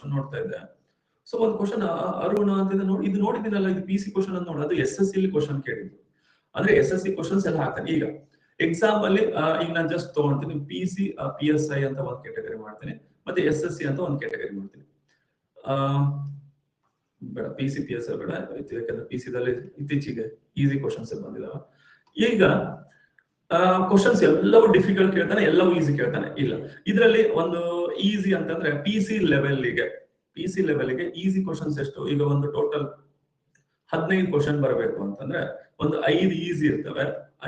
Question ನೋಡ್ತಾ ಇದ್ದೆ. So ಒಂದು ಕ್ವಶನ್ ಅರುಣ ಅಂತ ನೋಡಿ, ಇದು ನೋಡಿದಿನಲ್ಲ ಇದು ಪಿ ಸಿ ಕ್ವಶನ್ ಅಂತ ನೋಡಿ, ಅದು ಎಸ್ ಎಸ್ ಸಿ ಕ್ವಶನ್ ಕೇಳಿದ್ದು. ಅಂದ್ರೆ ಎಸ್ ಎಸ್ ಸಿ ಕ್ವಶನ್ಸ್ ಎಲ್ಲ ಹಾಕ್ತಾರೆ. ಈಗ ಎಕ್ಸಾಮ್ ಅಲ್ಲಿ ಈಗ ನಾನು just ತಗೊಂತೀನಿ P C P S I ಅಂತ ಒಂದು ಕ್ಯಾಟಗರಿ ಮಾಡ್ತೀನಿ, ಮತ್ತೆ ಎಸ್ ಎಸ್ ಸಿ ಅಂತ ಒಂದು ಕ್ಯಾಟಗರಿ ಮಾಡ್ತೀನಿ. ಬೇಡ P C P S I ಬೇಡ, ಯಾಕಂದ್ರೆ ಪಿ ದಲ್ಲಿ ಇತ್ತೀಚೆಗೆ ಈಸಿ ಕ್ವಶನ್ಸ್ ಬಂದಿದಾವೆ. ಈಗ ಕ್ವಶನ್ಸ್ ಎಲ್ಲವೂ ಡಿಫಿಕಲ್ಟ್ ಕೇಳ್ತಾನೆ, ಎಲ್ಲವೂ ಈಸಿ ಕೇಳ್ತಾನೆ. ಇಲ್ಲ. ಇದರಲ್ಲಿ ಒಂದು ಈಸಿ ಅಂತಂದ್ರೆ ಪಿ ಸಿ ಲೆವೆಲ್ಗೆ ಪಿ ಸಿ ಲೆವೆಲ್ಗೆ ಈಸಿ ಕ್ವಶನ್ಸ್ ಎಷ್ಟು? ಈಗ ಒಂದು ಟೋಟಲ್ ಹದಿನೈದು ಕ್ವಶನ್ ಬರಬೇಕು ಅಂತಂದ್ರೆ ಒಂದು ಐದು ಈಸಿ ಇರ್ತವೆ,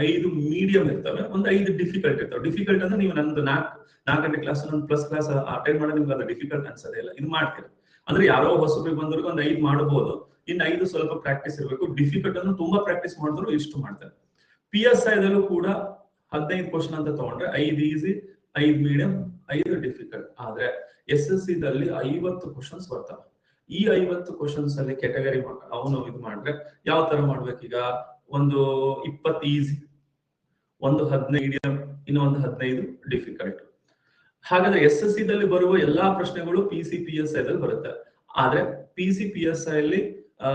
ಐದು ಮೀಡಿಯಂ ಇರ್ತವೆ, ಒಂದು ಐದು ಡಿಫಿಕಲ್ಟ್ ಇರ್ತವೆ. ಡಿಫಿಕಲ್ಟ್ ಅಂದ್ರೆ ನೀವು ನಂದು ನಾಲ್ಕು ನಾಲ್ಕು ಗಂಟೆ ಕ್ಲಾಸ್ ಒಂದು ಪ್ಲಸ್ ಕ್ಲಾಸ್ ಅಟೆಂಡ್ ಮಾಡೋದು ನಿಮ್ಗೆ ಅದು ಡಿಫಿಕಲ್ಟ್ ಅನ್ಸೋದೇ ಇಲ್ಲ. ಇದು ಮಾಡ್ತೀರಿ. ಅಂದ್ರೆ ಯಾರೋ ಹೊಸಬ್ರಿಗೆ ಬಂದವ್ರಿಗೆ ಒಂದು ಐದು ಮಾಡಬಹುದು ಇನ್ನು ಐದು ಸ್ವಲ್ಪ ಪ್ರಾಕ್ಟೀಸ್ ಇರಬೇಕು. ಡಿಫಿಕಲ್ಟ್ ಅನ್ನು ತುಂಬಾ ಪ್ರಾಕ್ಟೀಸ್ ಮಾಡಿದ್ರು ಇಷ್ಟು ಮಾಡ್ತಾರೆ. ಪಿ ಎಸ್ ಐದಲ್ಲೂ ಕೂಡ ಹದಿನೈದು ಕ್ವಶನ್ ಅಂತ ತಗೊಂಡ್ರೆ ಐದು ಈಸಿ ಐದು ಮೀಡಿಯಂ ಐದು ಡಿಫಿಕಲ್ಟ್ ಆದ್ರೆ ಎಸ್ ಎಸ್ ಸಿ ದಲ್ಲಿ ಐವತ್ತು ಕ್ವಶನ್ಸ್ ಬರ್ತವೆ. ಈ ಐವತ್ತು ಕ್ವಶನ್ಸ್ ಅಲ್ಲಿ ಕೆಟಗರಿ ಅವನು ಇದು ಮಾಡ್ರೆ ಯಾವ ತರ ಮಾಡ್ಬೇಕೀಗ? ಒಂದು ಇಪ್ಪತ್ತು ಈಸಿ ಒಂದು ಹದಿನೈದು ಮೀಡಿಯಂ ಇನ್ನೊಂದು ಹದಿನೈದು ಡಿಫಿಕಲ್ಟ್ ಹಾಗಾದ್ರೆ ಎಸ್ ಎಸ್ ಸಿ ದಲ್ಲಿ ಬರುವ ಎಲ್ಲಾ ಪ್ರಶ್ನೆಗಳು P C P S I ದಲ್ಲಿ ಬರುತ್ತೆ. ಆದ್ರೆ P C P S I ಅಲ್ಲಿ, ಆ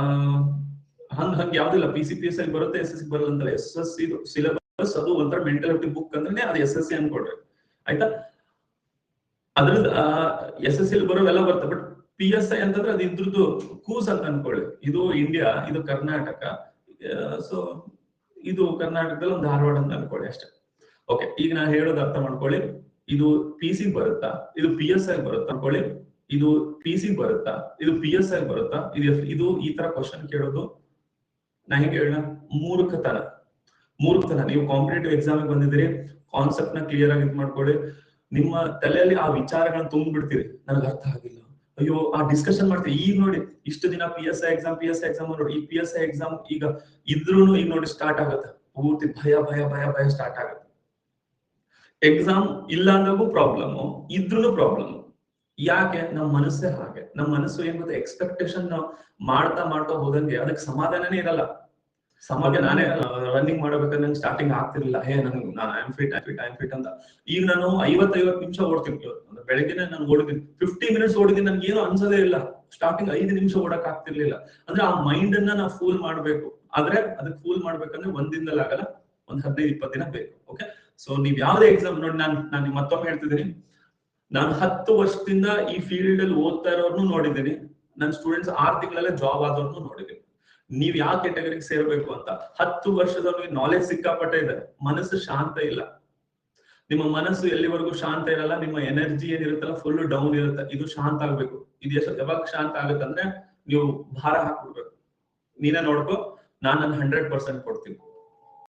ಹಂಗ್ ಹಂಗ್ ಯಾವ್ದಿಲ್ಲ P C P S I ಬರುತ್ತೆ ಎಸ್ ಎಸ್ ಸಿ ಬರಲ್ಲ ಅಂದ್ರೆ ಎಸ್ ಎಸ್ ಸಿ ಸಿಲೆಬಸ್ ಅದು ಒಂಥರ ಮೆಂಟಾಲಿಟಿ ಬುಕ್ ಅಂದ್ರೆ ಅದು ಎಸ್ ಎಸ್ ಸಿ ಅನ್ಕೊಡ್ರಿ ಆಯ್ತಾ? ಅದ್ರದ್ದು ಎಸ್ ಎಸ್ ಸಿ ಬರೋವೆಲ್ಲ ಬರುತ್ತೆ. ಬಟ್ ಪಿ ಎಸ್ ಐ ಅಂತಂದ್ರೆ ಅದು ಇದ್ರದ್ದು ಕೂಸ್ ಅಂತ ಅನ್ಕೊಳ್ಳಿ. ಇದು ಇಂಡಿಯಾ ಇದು ಕರ್ನಾಟಕ. ಸೊ ಇದು ಕರ್ನಾಟಕದಲ್ಲಿ ಒಂದು ಧಾರವಾಡ ಅಂತ ಅನ್ಕೊಳ್ಳಿ ಅಷ್ಟೇ. ಓಕೆ ಈಗ ನಾನು ಹೇಳೋದು ಅರ್ಥ ಮಾಡ್ಕೊಳ್ಳಿ. ಇದು ಪಿ ಸಿ ಬರುತ್ತಾ? ಇದು ಪಿ ಎಸ್ ಐ ಬರುತ್ತಾ ಅನ್ಕೊಳ್ಳಿ? ಇದು ಪಿ ಸಿ ಬರುತ್ತಾ? ಇದು ಪಿ ಎಸ್ ಐ ಬರುತ್ತಾ? ಇದು ಇದು ಈ ತರ ಕ್ವಶನ್ ಕೇಳೋದು. ನಾ ಹೆಂಗೆ ಹೇಳ ಮೂರ್ಖತನ. ಮೂರ್ಖತನ. ನೀವು ಕಾಂಪಿಟೇಟಿವ್ ಎಕ್ಸಾಮ್ ಬಂದಿದ್ದೀರಿ ಕಾನ್ಸೆಪ್ಟ್ನ ಕ್ಲಿಯರ್ ಆಗಿ ಇದ್ ಮಾಡ್ಕೊಳ್ಳಿ. ನಿಮ್ಮ ತಲೆಯಲ್ಲಿ ಆ ವಿಚಾರಗಳನ್ನ ತುಂಬಿಡ್ತೀರಿ ನನಗೆ ಅರ್ಥ ಆಗಿಲ್ಲ. ಅಯ್ಯೋ, ಆ ಡಿಸ್ಕಷನ್ ಮಾಡ್ತೀವಿ ಈಗ ನೋಡಿ, ಇಷ್ಟು ದಿನ P S I exam P S I exam ನೋಡಿ, ಈ ಪಿ ಎಸ್ ಐ ಎಕ್ಸಾಮ್ ಈಗ ಇದ್ರೂ ಈಗ ನೋಡಿ ಸ್ಟಾರ್ಟ್ ಆಗುತ್ತೆ. ಪೂರ್ತಿ ಭಯ ಭಯ ಭಯ ಭಯ ಸ್ಟಾರ್ಟ್ ಆಗುತ್ತೆ. ಎಕ್ಸಾಮ್ ಇಲ್ಲ ಅಂದಾಗೂ ಪ್ರಾಬ್ಲಮ್ ಇದ್ರೂನು ಪ್ರಾಬ್ಲಮ್ ಯಾಕೆ ನಮ್ಮ ಮನಸ್ಸೇ ಹಾಗೆ? ನಮ್ಮ ಮನಸ್ಸು ಏನ್ ಗೊತ್ತಾ ಎಕ್ಸ್ಪೆಕ್ಟೇಷನ್ ಮಾಡ್ತಾ ಮಾಡ್ತಾ ಹೋದಂಗೆ ಅದಕ್ಕೆ ಸಮಾಧಾನನೇ ಇರಲ್ಲ. ಸಮಾಧಾನ ನಾನೇ ರನ್ನಿಂಗ್ ಮಾಡಬೇಕಂದ್ರೆ ನಂಗೆ ಸ್ಟಾರ್ಟಿಂಗ್ ಆಗ್ತಿರ್ಲಿಲ್ಲ. ಹೇ ನನಗೆ ನಾನು I fit I fit I fit ಅಂತ. ಈಗ ನಾನು ಐವತ್ತೈವತ್ತು ನಿಮಿಷ ಓಡ್ತೀನಿ ಅಂದ್ರೆ ಬೆಳಗ್ಗೆನೆ ನಾನು ಓಡಿದ್ದೀನಿ ಫಿಫ್ಟಿ ಮಿನಿಟ್ಸ್ ಓಡಿದ್ದೀನಿ ನನ್ಗೆ ಏನು ಅನ್ಸೋದೇ ಇಲ್ಲ. ಸ್ಟಾರ್ಟಿಂಗ್ ಐದು ನಿಮಿಷ ಓಡಕ್ ಆಗ್ತಿರ್ಲಿಲ್ಲ. ಅಂದ್ರೆ ಆ ಮೈಂಡ್ ಅನ್ನ ನಾವು ಫೂಲ್ ಮಾಡ್ಬೇಕು. ಆದ್ರೆ ಅದಕ್ಕೆ ಫೂಲ್ ಮಾಡ್ಬೇಕಂದ್ರೆ ಒಂದಿನದಲ್ಲಿ ಆಗಲ್ಲ, ಒಂದ್ ಹದಿನೈದು, ಇಪ್ಪತ್ತು ದಿನ ಬೇಕು. ಓಕೆ ಸೊ ನೀವ್ ಯಾವ್ದೇ ಎಕ್ಸಾಮ್ ನೋಡಿ, ನಾನು ನಾನು ಮತ್ತೊಮ್ಮೆ ಹೇಳ್ತಿದ್ದೀನಿ. ನಾನು ಹತ್ತು ವರ್ಷದಿಂದ ಈ ಫೀಲ್ಡ್ ಅಲ್ಲಿ ಓದ್ತಾ ಇರೋರ್ನು ನೋಡಿದ್ದೀನಿ. ನನ್ನ ಸ್ಟೂಡೆಂಟ್ಸ್ ಆರ್ ತಿಂಗಳಲ್ಲೇ ಜಾಬ್ ಆದವ್ರನ್ನು ನೋಡಿದ್ದೀನಿ. ನೀವ್ ಯಾವ ಕೆಟಗರಿಗೆ ಸೇರ್ಬೇಕು ಅಂತ. ಹತ್ತು ವರ್ಷದವ್ರಿಗೆ ನಾಲೆಜ್ ಸಿಕ್ಕಾಪಟ್ಟೆ ಇದೆ. ಮನಸ್ಸು ಶಾಂತ ಇಲ್ಲ. ನಿಮ್ಮ ಮನಸ್ಸು ಎಲ್ಲಿವರೆಗೂ ಶಾಂತ ಇರಲ್ಲ, ನಿಮ್ಮ ಎನರ್ಜಿ ಏನಿರುತ್ತಲ್ಲ ಫುಲ್ ಡೌನ್ ಇರುತ್ತೆ. ಇದು ಶಾಂತ ಆಗ್ಬೇಕು. ಇದು ಯಾವಾಗ ಶಾಂತ ಆಗುತ್ತಂದ್ರೆ ನೀವು ಭಾರ ಹಾಕ್ಬಿಡ್ಬೇಕು. ನೀನೇ ನೋಡ್ಕೋ, ನಾನು ನನ್ನ ಹಂಡ್ರೆಡ್ ಪರ್ಸೆಂಟ್ ಕೊಡ್ತೀನಿ.